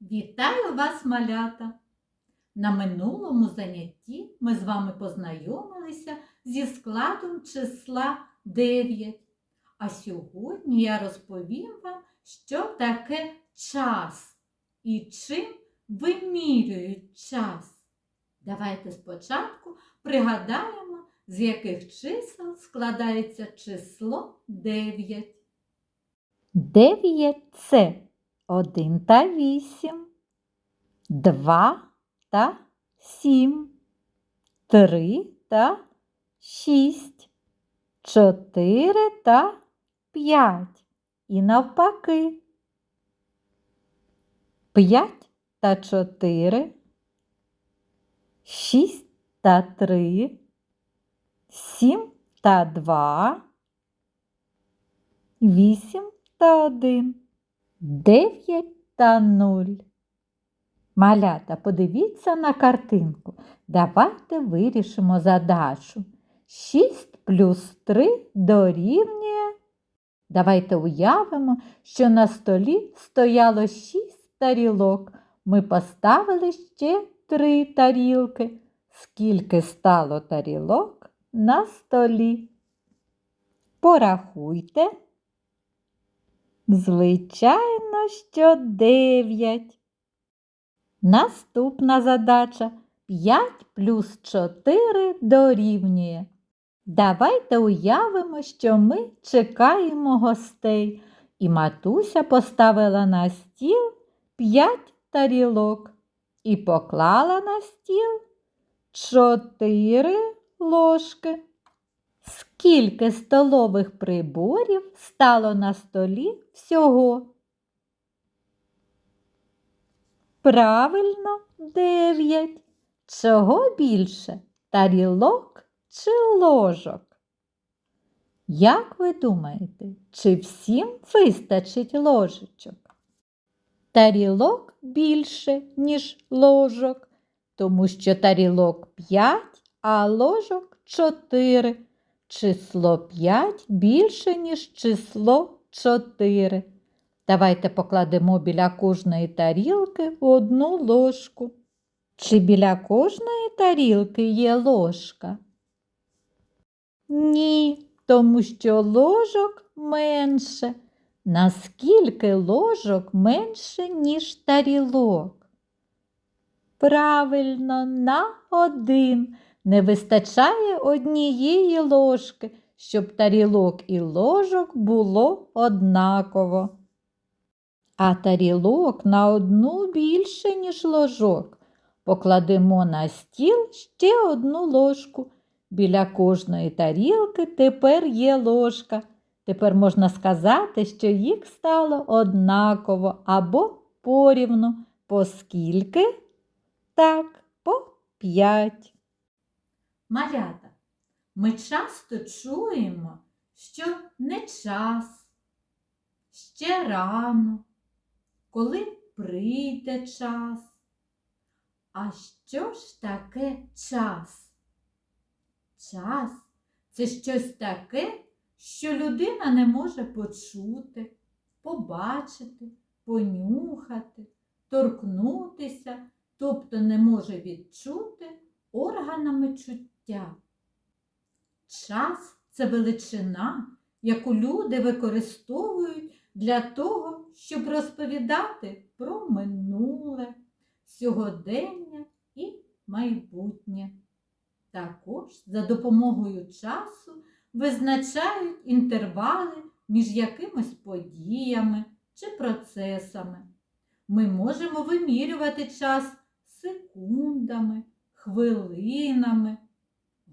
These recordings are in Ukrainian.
Вітаю вас, малята! На минулому занятті ми з вами познайомилися зі складом числа 9. А сьогодні я розповім вам, що таке час і чим вимірюють час. Давайте спочатку пригадаємо, з яких чисел складається число 9. 9 це 1 та 8, 2 та 7, 3 та 6, 4 та 5 і навпаки. 5 та 4, 6 та 3, 7 та 2, 8 та 1, 9 та 0. Малята, подивіться на картинку. Давайте вирішимо задачу. 6 плюс 3 дорівнює. Давайте уявимо, що на столі стояло 6 тарілок. Ми поставили ще 3 тарілки. Скільки стало тарілок на столі? Порахуйте. Звичайно, що 9. Наступна задача 5 плюс 4 дорівнює. Давайте уявимо, що ми чекаємо гостей, і матуся поставила на стіл 5 тарілок і поклала на стіл 4 ложки. Скільки столових приборів стало на столі всього? Правильно, дев'ять. Чого більше? Тарілок чи ложок? Як ви думаєте, чи всім вистачить ложечок? Тарілок більше, ніж ложок, тому що тарілок 5, а ложок 4. Число 5 більше, ніж число 4. Давайте покладемо біля кожної тарілки одну ложку. Чи біля кожної тарілки є ложка? Ні, тому що ложок менше. Наскільки ложок менше, ніж тарілок? Правильно, на один. Не вистачає однієї ложки, щоб тарілок і ложок було однаково. А тарілок на одну більше, ніж ложок. Покладемо на стіл ще одну ложку. Біля кожної тарілки тепер є ложка. Тепер можна сказати, що їх стало однаково або порівну. По скільки? Так, по п'ять. Малята, ми часто чуємо, що не час, ще рано, коли прийде час. А що ж таке час? Час це щось таке, що людина не може почути, побачити, понюхати, торкнутися, тобто не може відчути органами чуття. Час це величина, яку люди використовують для того, щоб розповідати про минуле, сьогодення і майбутнє. Також за допомогою часу визначають інтервали між якимись подіями чи процесами. Ми можемо вимірювати час секундами, хвилинами,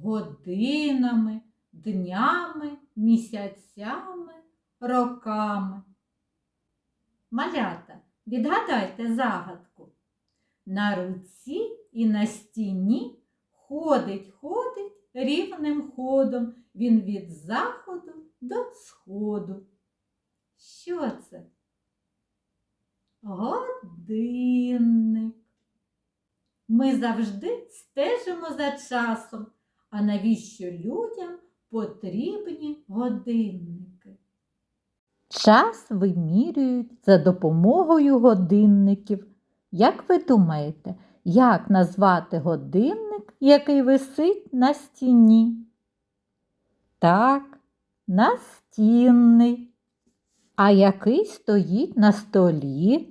годинами, днями, місяцями, роками. Малята, відгадайте загадку. На руці і на стіні ходить, ходить рівним ходом. Він від заходу до сходу. Що це? Годинник. Ми завжди стежимо за часом. А навіщо людям потрібні годинники? Час вимірюють за допомогою годинників. Як ви думаєте, як назвати годинник, який висить на стіні? Так, настінний. А який стоїть на столі?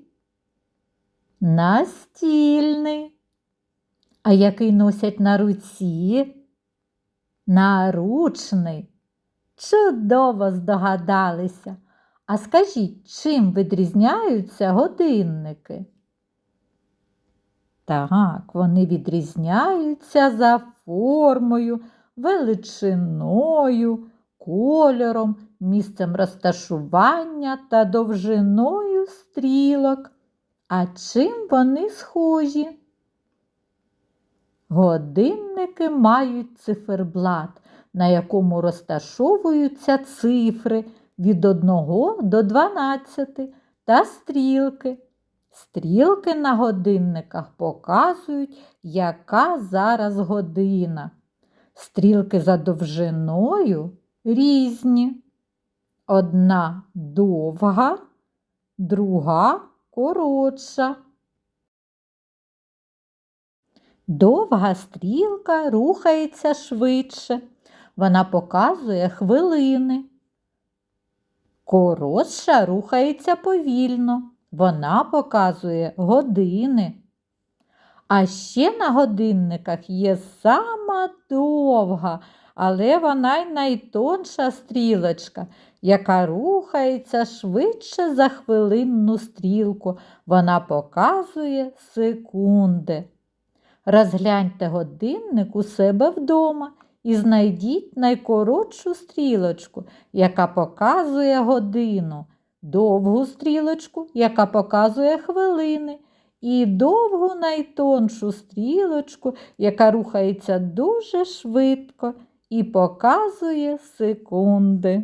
Настільний. А який носять на руці? Наручний. Чудово здогадалися. А скажіть, чим відрізняються годинники? Так, вони відрізняються за формою, величиною, кольором, місцем розташування та довжиною стрілок. А чим вони схожі? Годинники мають циферблат, на якому розташовуються цифри від 1 до 12 та стрілки. Стрілки на годинниках показують, яка зараз година. Стрілки за довжиною різні. Одна довга, друга коротша. Довга стрілка рухається швидше. Вона показує хвилини. Коротша рухається повільно. Вона показує години. А ще на годинниках є сама довга, але вона й найтонша стрілочка, яка рухається швидше за хвилинну стрілку. Вона показує секунди. Розгляньте годинник у себе вдома і знайдіть найкоротшу стрілочку, яка показує годину, довгу стрілочку, яка показує хвилини, і довгу найтоншу стрілочку, яка рухається дуже швидко і показує секунди.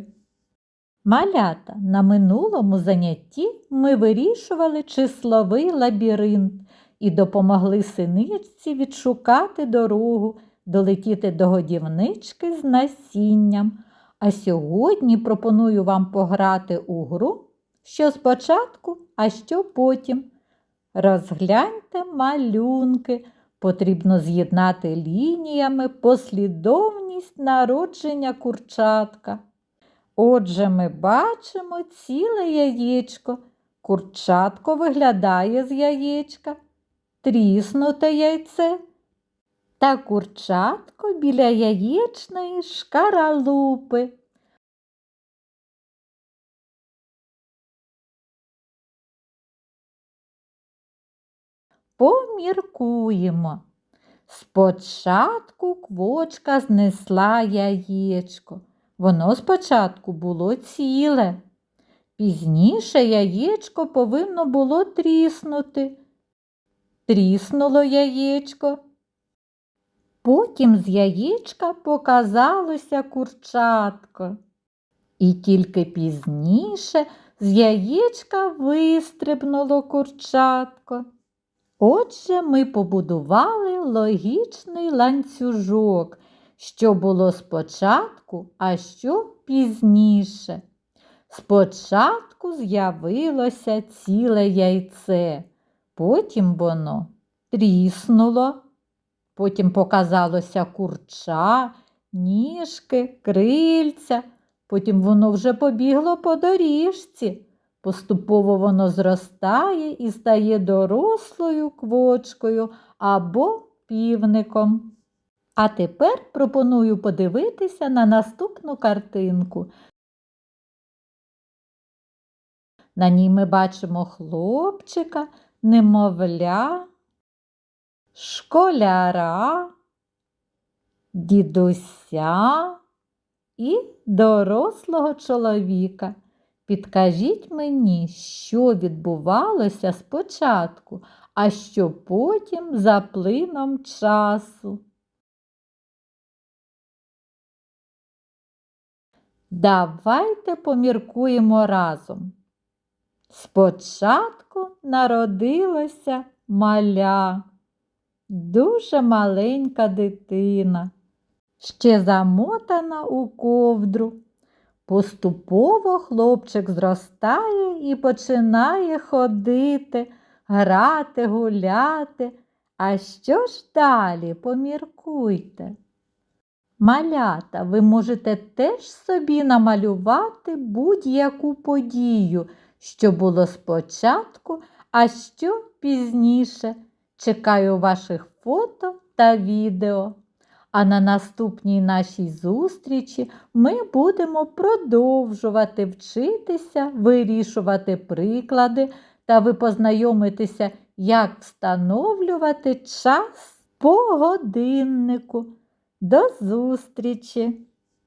Малята на минулому занятті ми вирішували числовий лабіринт і допомогли синичці відшукати дорогу, долетіти до годівнички з насінням. А сьогодні пропоную вам пограти у гру, що спочатку, а що потім. Розгляньте малюнки. Потрібно з'єднати лініями послідовність народження курчатка. Отже, ми бачимо ціле яєчко. Курчатко виглядає з яєчка, тріснуте яйце та курчатко біля яєчної шкаралупи. Поміркуємо. Спочатку квочка знесла яєчко. Воно спочатку було ціле. Пізніше яєчко повинно було тріснути. Тріснуло яєчко. Потім з яєчка показалося курчатко. І тільки пізніше з яєчка вистрибнуло курчатко. Отже, ми побудували логічний ланцюжок, що було спочатку, а що пізніше. Спочатку з'явилося ціле яйце, потім воно тріснуло, потім показалося курча, ніжки, крильця, потім воно вже побігло по доріжці. Поступово воно зростає і стає дорослою квочкою або півником. А тепер пропоную подивитися на наступну картинку. На ній ми бачимо хлопчика, немовля, школяра, дідуся і дорослого чоловіка. Підкажіть мені, що відбувалося спочатку, а що потім за плином часу. Давайте поміркуємо разом. Спочатку народилося маля, дуже маленька дитина, ще замотана у ковдру. Поступово хлопчик зростає і починає ходити, грати, гуляти. А що ж далі? Поміркуйте. Малята, ви можете теж собі намалювати будь-яку подію, що було спочатку, а що пізніше. Чекаю ваших фото та відео. А на наступній нашій зустрічі ми будемо продовжувати вчитися, вирішувати приклади та ви познайомитеся, як встановлювати час по годиннику. До зустрічі!